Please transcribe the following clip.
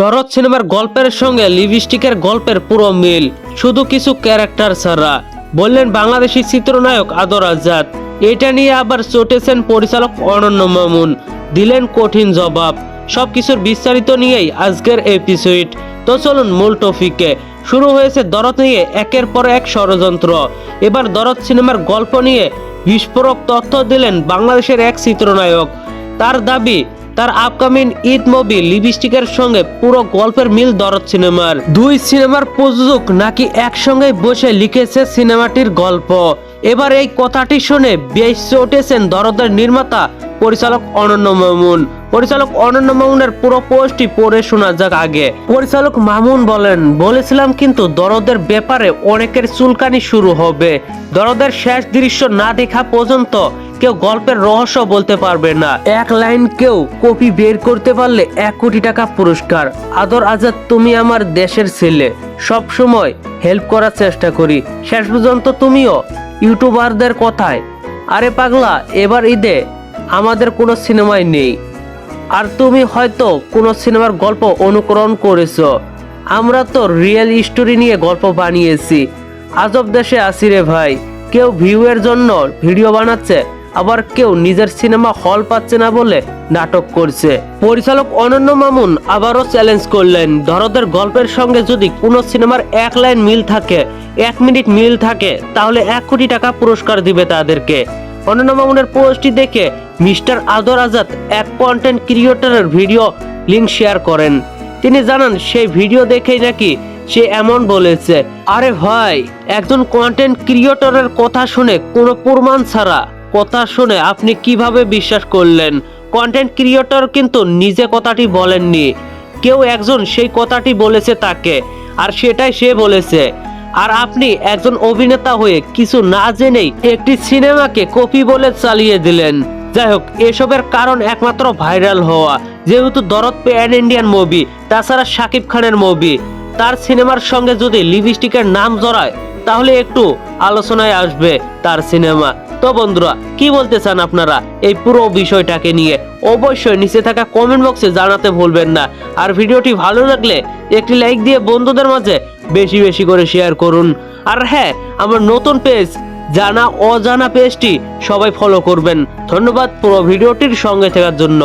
দরদ সিনেমার গল্পের সঙ্গে লিপস্টিকের গল্পের পুরো মিল, শুধু কিছু ক্যারেক্টার ছাড়া। বললেন বাংলাদেশি চিত্রনায়ক আদর আজাদ। এটা নিয়ে আবার চটেছেন পরিচালক অনন্য মামুন। দিলেন কঠিন জবাব। সব কিছুর বিস্তারিত নিয়েই আজকের এপিসোড তো চলুন মূল টপিকে। শুরু হয়েছে দরদ নিয়ে একের পর এক ষড়যন্ত্র। এবার দরদ সিনেমার গল্প নিয়ে বিস্ফোরক তথ্য দিলেন বাংলাদেশের এক চিত্রনায়ক। তার দাবি তার আপকামিং ঈদ মুভি লিপস্টিকের সঙ্গে পুরো গল্পের মিল দরদ সিনেমার। দুই সিনেমার প্রযোজক নাকি একসঙ্গে বসে লিখেছে সিনেমাটির গল্প। এবার এই কথাটি শুনে বেশ উঠেছেন দরদের নির্মাতা পরিচালক অনন্য মামুন। পরিচালক অনন্য মামুনের পুরো পোস্টটি পড়ে শোনা যাক আগে। পরিচালক মামুন বলেন, বলেছিলাম কিন্তু দরদের ব্যাপারে অনেকের চুলকানি শুরু হবে। দরদের শেষ দৃশ্য না দেখা পর্যন্ত কেউ গল্পের রহস্য বলতে পারবে না। এক লাইন কেউ কপি বের করতে পারলে এক কোটি টাকা পুরস্কার। আদর আজাদ, তুমি আমার দেশের ছেলে। সব সময় হেল্প করার চেষ্টা করি। শেষ পর্যন্ত তুমিও ইউটিউবারদের কথায়, আরে পাগলা, এবার ঈদে আমাদের কোনো সিনেমায় নেই। আর তুমি হয়তো কোনো সিনেমার গল্প অনুকরণ করেছ। আমরা তো রিয়েল স্টোরি নিয়ে গল্প বানিয়েছি। আজব দেশে আসি রে ভাই। কেউ ভিউয়ের জন্য ভিডিও বানাচ্ছে আবার কেউ নিজের সিনেমা হল পাচ্ছে না বলে নাটক করছে। পরিচালক অনন্য মামুন আবারও চ্যালেঞ্জ করলেন। ধরদের গল্পের সঙ্গে যদি কোনো সিনেমার এক লাইন মিল থাকে, এক মিনিট মিল থাকে, তাহলে এক কোটি টাকা পুরস্কার দিবে তাদেরকে। অনন্য মামুনের পোস্টটি দেখে মিস্টার আদর আজাদ, এক কন্টেন্ট ক্রিয়েটরের ভিডিও লিঙ্ক শেয়ার করেন। তিনি জানান, সেই ভিডিও দেখেই নাকি সে এমন বলেছে, আরে ভাই, একজন কন্টেন্ট ক্রিয়েটরের কথা শুনে কোনো প্রমাণ ছাড়া কথা শুনে আপনি কীভাবে বিশ্বাস করলেন? কন্টেন্ট ক্রিয়েটর কিন্তু নিজে কথাটি বলেননি। কেউ একজন সেই কথাটি বলেছে তাকে, আর সেটাই সে বলেছে। আর আপনি একজন অভিনেতা হয়ে কিছু না জেনেই একটি সিনেমাকে কপি বলে চালিয়ে দিলেন। যাই হোক, এসবের কারণ একমাত্র ভাইরাল হওয়া। যেহেতু দরদ প্যান ইন্ডিয়ান মুভি, তাছাড়া শাকিব খানের মুভি, তার সিনেমার সঙ্গে যদি লিপস্টিকের নাম জড়ায়, তাহলে একটু আলোচনায় আসবে তার সিনেমা। তো বন্ধুরা, কি বলতে চান আপনারা? এই পুরো বিষয়টাকে নিয়ে অবশ্যই নিচে থাকা কমেন্ট বক্সে জানাতে ভুলবেন না। আর ভিডিওটি ভালো লাগলে একটি লাইক দিয়ে বন্ধুদের মাঝে বেশি বেশি করে শেয়ার করুন। আর হ্যাঁ আমার নতুন পেজ জানা অজানা পেজটি সবাই ফলো করবেন। ধন্যবাদ পুরো ভিডিওটির সঙ্গে থাকার জন্য।